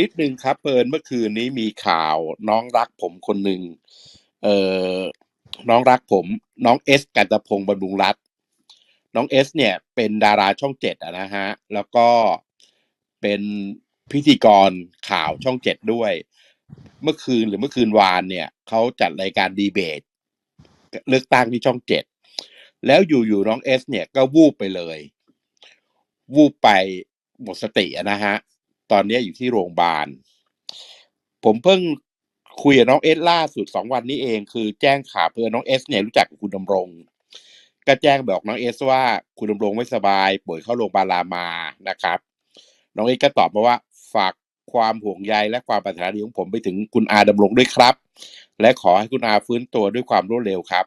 นิดนึงครับเปินเมื่อคืนนี้มีข่าวน้องรักผมคนหนึ่งเอ่อน้องรักผม น้องเอสกันตะพงศ์บำรุงรัตน์น้องเอสเนี่ยเป็นดาราช่องเจ็ดอะนะฮะ แล้วก็เป็นพิธีกรข่าวช่องเจ็ดด้วย เมื่อคืนหรือเมื่อคืนวานเนี่ยเขาจัดรายการดีเบต เลือกตั้งที่ช่องเจ็ดแล้วอยู่ๆน้องเอสเนี่ยก็วูบไปเลย วูบไปหมดสตินะฮะ ตอนนี้อยู่ที่โรงพยาบาล ผมเพิ่งคุยกับน้องเอสล่าสุดสองวันนี้เองคือแจ้งข่าวเพื่อน้องเอสเนี่ยรู้จักกับคุณดำรง ก็แจ้งบอกน้องเอสว่าคุณดำรงไม่สบาย ป่วยเข้าโรงพยาบาลรามานะครับ น้องเอสก็ตอบมาว่าฝากความห่วงใยและความปรารถนาดีของผมไปถึงคุณอาดำรงด้วยครับ และขอให้คุณอาฟื้นตัวด้วยความรวดเร็วครับ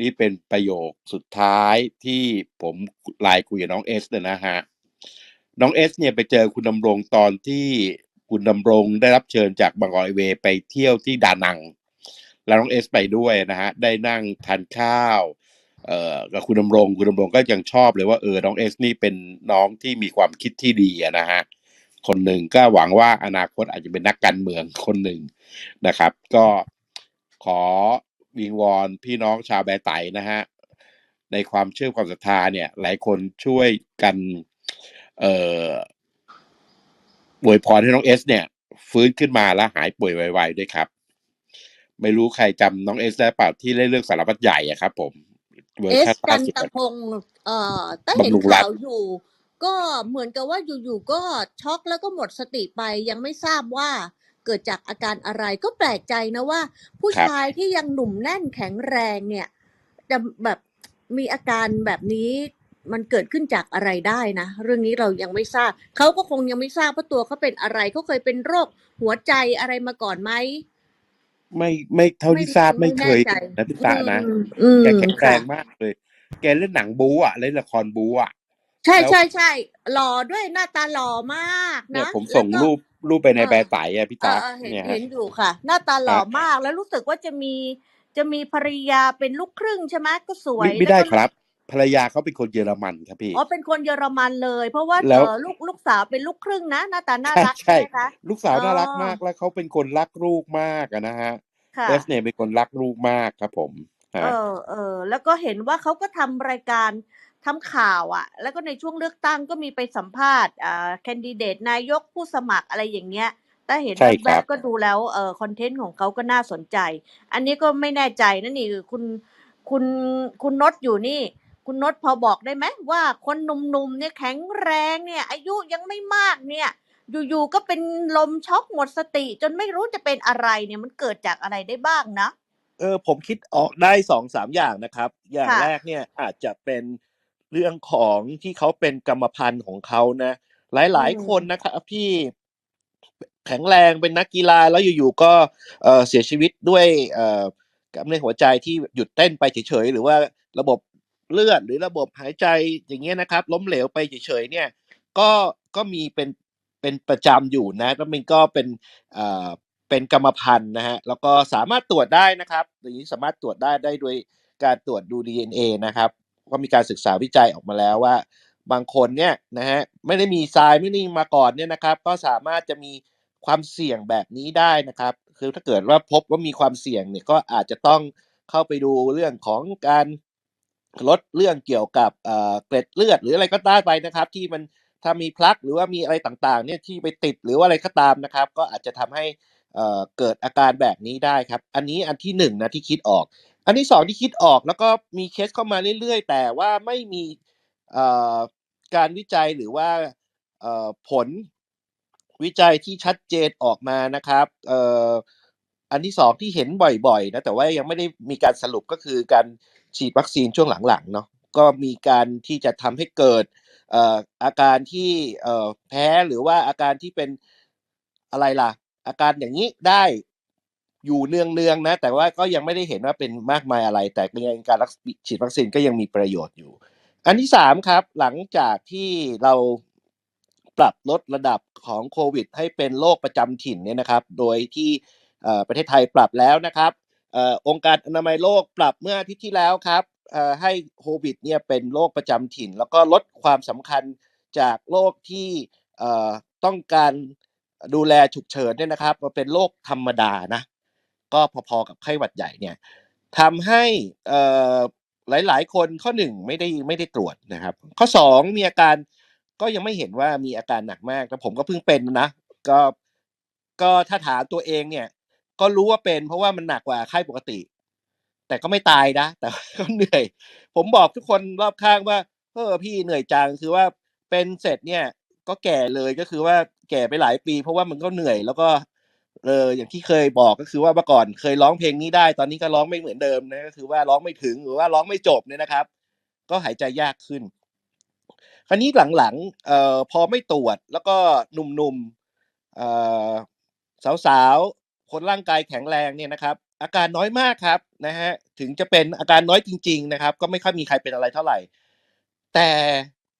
นี่เป็นประโยคสุดท้ายที่ผมไลน์คุยกับน้องเอสเนี่ยนะฮะ น้องเอสเนี่ยไปเจอคุณดำรงตอนที่คุณดำรงได้รับเชิญจากบางกอกไอเวย์ไปเที่ยวที่ดานัง แล้วน้องเอสไปด้วยนะฮะได้นั่งทานข้าวเอ่อกับคุณดำรง คุณดำรงก็ยังชอบเลยว่าเออน้องเอสนี่เป็นน้องที่มีความคิดที่ดีนะฮะคนหนึ่งก็หวังว่าอนาคตอาจจะเป็นนักการเมืองคนหนึ่งนะครับ ก็ขอวิงวอนพี่น้องชาวแบไตนะฮะในความเชื่อความศรัทธาเนี่ย หลายคนช่วยกัน เอ่ออวยพรให้น้องเอส เนี่ย ฟื้นขึ้นมาแล้วหายป่วยไวๆด้วยครับ ไม่รู้ใครจำน้องเอสได้เปล่าที่เล่นเรื่องสารพัดใหญ่อะครับผมเวอเอร์สชันกัล่านสุด ตะพงศ์เอ่อต้าเห็นบำรุงรัข่าวอยู่ ก็เหมือนกับว่าอยู่ๆก็ช็อกแล้วก็หมดสติไปยังไม่ทราบว่าเกิดจากอาการอะไรก็แปลกใจนะว่า ผู้ครับ ชายที่ยังหนุ่มแน่นแข็งแรงเนี่ยจะแบบมีอาการแบบนี้ มันเกิดขึ้นจากอะไรได้นะ เรื่องนี้เรายังไม่ทราบเขาก็คงยังไม่ทราบว่าตัวเขาเป็นอะไรเขาเคยเป็นโรคหัวใจอะไรมาก่อนไหมไม่ไม่เท่าไม่ที่ทราบไม่ไม่เคแน่ยใจเห็นนะพี่อืตะนะมอืมแกแข็งแรค่ะงมากเลย แกเล่นหนังบู๊อะเล่นละครบู๊อะใช่แล้วใช่ใช่หล่อด้วยหน้าตาหล่อมากเนี่ยนะผมแล้วส่งก็รูปรูปไปในเออแบร์ไตอะพี่เออตั๊กเออเห็นเนี่ยเห็ฮะนอยู่ค่ะ หน้าตาหคล่อรับมากแล้วรู้สึกว่าจะมีจะมีภรรยาเป็นลูกครึ่งใช่ไหมก็สวไม่ยไม่แล้วได้ก็คลูรักบ ภรรยาเขาเป็นคนเยอรมันครับพี่ อ๋อเป็นคนเยอรมันเลย เพราะว่าแล้เอวอลูกลูกสาวเป็นลูกครึ่งนะหน้าตาน่าใช่รักใช่ใช่ไหมคะลูกสาวอ๋อน่ารักมากแล้วเขาเป็นคนรักลูกมากอะนะฮะค่ะเอสเนี่ยเป็นคนรักลูกมากครับผมเอฮะอเออแล้วก็เห็นว่าเขาก็ทำรายการทำข่าวอะ แล้วก็ในช่วงเลือกตั้งก็มีไปสัมภาษณ์อ่าแคนดิเดตนายกผู้สมัครอะไรอย่างเงี้ยแต่เห็นใช่คแวรับบๆก็ดูแล้วเออคอนเทนต์ของเขาก็น่าสนใจ อันนี้ก็ไม่แน่ใจนะนี่คุณคุณคุณนศอยู่นี่ คุณนศพอบอกได้ไหมว่าคนหนุ่มๆเนี่ยแข็งแรงเนี่ย อายุยังไม่มากเนี่ย อยู่ๆก็เป็นลมช็อกหมดสติ จนไม่รู้จะเป็นอะไรเนี่ยมันเกิดจากอะไรได้บ้างนะเออผมคิดออกได้สองสามอย่างนะครับ อย่างค่ะแรกเนี่ยอาจจะเป็นเรื่องของที่เขาเป็นกรรมพันธุ์ของเขานะหอืลายมๆคนนะครับที่แข็งแรงเป็นนักกีฬาแล้วอยู่ๆก็เอ่อเสียชีวิตด้วยเอ่อกล้ามเนื้อหัวใจที่หยุดเต้นไปเฉยๆหรือว่าระบบ เลือดหรือระบบหายใจอย่างเงี้ยนะครับ ล้มเหลวไปเฉยๆเนี่ยก็ก็มีเป็นเป็นประจำอยู่นะแล้วมันก็เป็นเอ่อเป็นกรรมพันธุ์นะฮะแล้วก็สามารถตรวจได้นะครับอย่างนี้สามารถตรวจได้ได้โดยการตรวจดู DNA นะครับ ก็มีการศึกษาวิจัยออกมาแล้วว่า บางคนเนี่ยนะฮะไม่ได้มีทรายไม่ได้มีมาก่อนเนี่ยนะครับ ก็สามารถจะมีความเสี่ยงแบบนี้ได้นะครับ คือถ้าเกิดว่าพบว่ามีความเสี่ยงเนี่ยก็อาจจะต้องเข้าไปดูเรื่องของการ ลดเรื่องเกี่ยวกับเกล็ดเลือดหรืออะไรก็ได้ไปนะครับ ที่มันถ้ามีพลักหรือว่ามีอะไรต่างๆเนี่ยที่ไปติดหรือว่าอะไรก็ตามนะครับ ก็อาจจะทำให้เกิดอาการแบบนี้ได้ครับ อันนี้อันที่หนึ่งนะที่คิดออก อันที่สองที่คิดออกแล้วก็มีเคสเข้ามาเรื่อยๆ แต่ว่าไม่มีการวิจัยหรือว่าผลวิจัยที่ชัดเจนออกมานะครับเอันที่สองที่เห็นบ่อยๆนะแต่ว่ายังไม่ได้มีการสรุปก็คือการฉีดวัคซีนช่วงหลังๆเนาะก็มีการที่จะทำให้เกิดอาการที่แพ้หรือว่าอาการที่เป็นอะไรล่ะ อาการอย่างนี้ได้อยู่เนืองๆนะ แต่ว่าก็ยังไม่ได้เห็นว่าเป็นมากมายอะไร แต่ยังการรักฉีดวัคซีนก็ยังมีประโยชน์อยู่ อันที่สามครับ หลังจากที่เราปรับลดระดับของโควิด ให้เป็นโรคประจำถิ่นเนี่ยนะครับ โดยที่ ประเทศไทยปรับแล้วนะครับอ่อองค์การอนามัยโลกปรับเมื่ออาทิตย์ที่แล้วครับอ่อให้โควิดเนี่ยเป็นโรคประจำถิ่น แล้วก็ลดความสำคัญจากโรคที่อ่อต้องการดูแลฉุกเฉินเนี่ยนะครับมันเป็นโรคธรรมดานะก็พอๆกับไข้หวัดใหญ่เนี่ยทำให้อ่อหลายๆ คนข้อหนึ่งไม่ได้ไม่ได้ตรวจนะครับ ข้อสองมีอาการก็ยังไม่เห็นว่ามีอาการหนักมากแต่ผมก็เพิ่งเป็นนะก็ก็ถ้าถามตัวเองเนี่ย ก็รู้ว่าเป็น เพราะว่ามันหนักกว่าไข้ปกติ แต่ก็ไม่ตายนะ แต่ก็เหนื่อย ผมบอกทุกคนรอบข้างว่าเออพี่เหนื่อยจังคือว่าเป็นเสร็จเนี่ย ก็แก่เลยก็คือว่าแก่ไปหลายปี เพราะว่ามันก็เหนื่อยแล้วก็เอออย่างที่เคยบอกก็คือว่าเมื่อก่อนเคยร้องเพลงนี้ได้ ตอนนี้ก็ร้องไม่เหมือนเดิมนะก็คือว่าร้องไม่ถึงหรือว่าร้องไม่จบเนี่ยนะครับ ก็หายใจยากขึ้น คราวนี้หลังๆเอ่อพอไม่ตรวจแล้วก็หนุ่มๆเอ่อสาวๆ คนร่างกายแข็งแรงเนี่ยนะครับ อาการน้อยมากครับนะฮะถึงจะเป็นอาการน้อยจริง ๆ นะครับ ก็ไม่ค่อยมีใครเป็นอะไรเท่าไหร่ แต่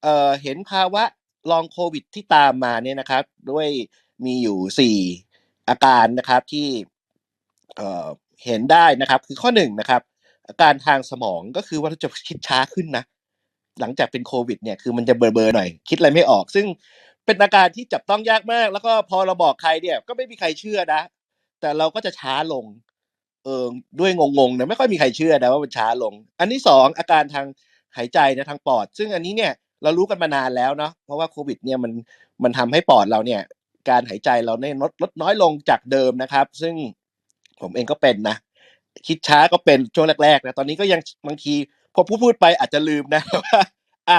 เเห็นภาวะลองโควิดที่ตามมาเนี่ยนะครับ ด้วยมีอยู่สี่อาการนะครับที่เเห็นได้นะครับคือข้อหนึ่งนะครับ อาการทางสมองก็คือว่าเราจะคิดช้าขึ้นนะ หลังจากเป็นโควิดเนี่ยคือมันจะเบลอๆหน่อยคิดอะไรไม่ออก ซึ่งเป็นอาการที่จับต้องยากมาก แล้วก็พอเราบอกใครเนี่ยก็ไม่มีใครเชื่อนะ แต่เราก็จะช้าลง เออด้วยงงๆนะไม่ค่อยมีใครเชื่อนะว่ามันช้าลง อันที่สองอาการทางหายใจนะทางปอด ซึ่งอันนี้เนี่ยเรารู้กันมานานแล้วเนาะเพราะว่าโควิดเนี่ยมันมันทำให้ปอดเราเนี่ยการหายใจเราเนี่ยลดลดน้อยลงจากเดิมนะครับ ซึ่งผมเองก็เป็นนะ คิดช้าก็เป็นช่วงแรกๆนะตอนนี้ก็ยังบางทีพอพูดพูดไปอาจจะลืมนะว่าอะ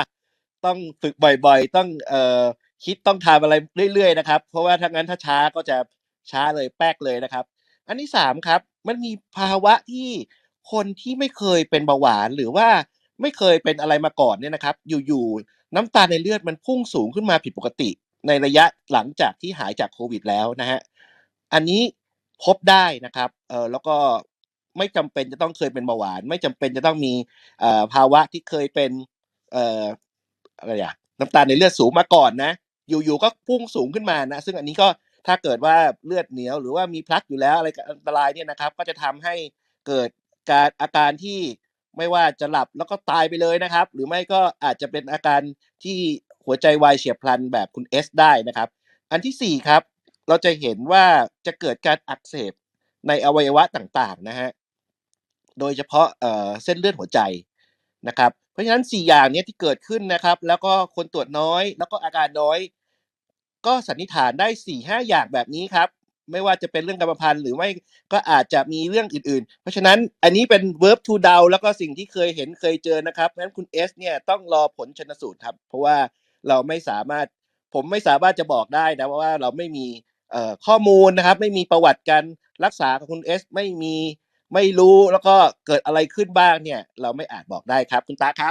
ต้องฝึกบ่อยๆ ต้องเอ่อคิดต้องทำอะไรเรื่อยๆนะครับ เพราะว่าถ้างั้นถ้าช้าก็จะ ช้าเลยแป๊กเลยนะครับ อันที่สามครับมันมีภาวะที่คนที่ไม่เคยเป็นเบาหวานหรือว่าไม่เคยเป็นอะไรมาก่อนเนี่ยนะครับ อยู่ๆน้ำตาลในเลือดมันพุ่งสูงขึ้นมาผิดปกติ ในระยะหลังจากที่หายจากโควิดแล้วนะฮะอันนี้พบได้นะครับเออแล้วก็ไม่จำเป็นจะต้องเคยเป็นเบาหวาน ไม่จำเป็นจะต้องมีภาวะที่เคยเป็นเอ่ออะไรอะน้ำตาลในเลือดสูงมาก่อนนะ อยู่ๆก็พุ่งสูงขึ้นมานะ ซึ่งอันนี้ก็ ถ้าเกิดว่าเลือดเหนียวหรือว่ามีพลักอยู่แล้วอะไรอันตรายเนี่ยนะครับ ก็จะทำให้เกิดการอาการที่ไม่ว่าจะหลับแล้วก็ตายไปเลยนะครับ หรือไม่ก็อาจจะเป็นอาการที่หัวใจวายเฉียบพลันแบบคุณเอสได้นะครับ อันที่สี่ครับ เราจะเห็นว่าจะเกิดการอักเสบในอวัยวะต่างๆนะฮะโดยเฉพาะเอ่อเส้นเลือดหัวใจนะครับ เพราะฉะนั้น 4 อย่างนี้ที่เกิดขึ้นนะครับ แล้วก็คนตรวจน้อย แล้วก็อาการน้อย ก็สันนิษฐานได้4-5อย่างแบบนี้ครับ ไม่ว่าจะเป็นเรื่องกรรมพันธุ์หรือไม่ก็อาจจะมีเรื่องอื่นๆ เพราะฉะนั้นอันนี้เป็น verb to เดาแล้วก็สิ่งที่เคยเห็นเคยเจอนะครับเพราะฉะนั้นคุณเอสเนี่ยต้องรอผลชนสูตรครับ เพราะว่าเราไม่สามารถผมไม่สามารถจะบอกได้นะเพราะว่าเราไม่มีข้อมูลนะครับ ไม่มีประวัติการรักษาของคุณเอสไม่มีไม่รู้แล้วก็เกิดอะไรขึ้นบ้างเนี่ย เราไม่อาจบอกได้ครับคุณตาครับ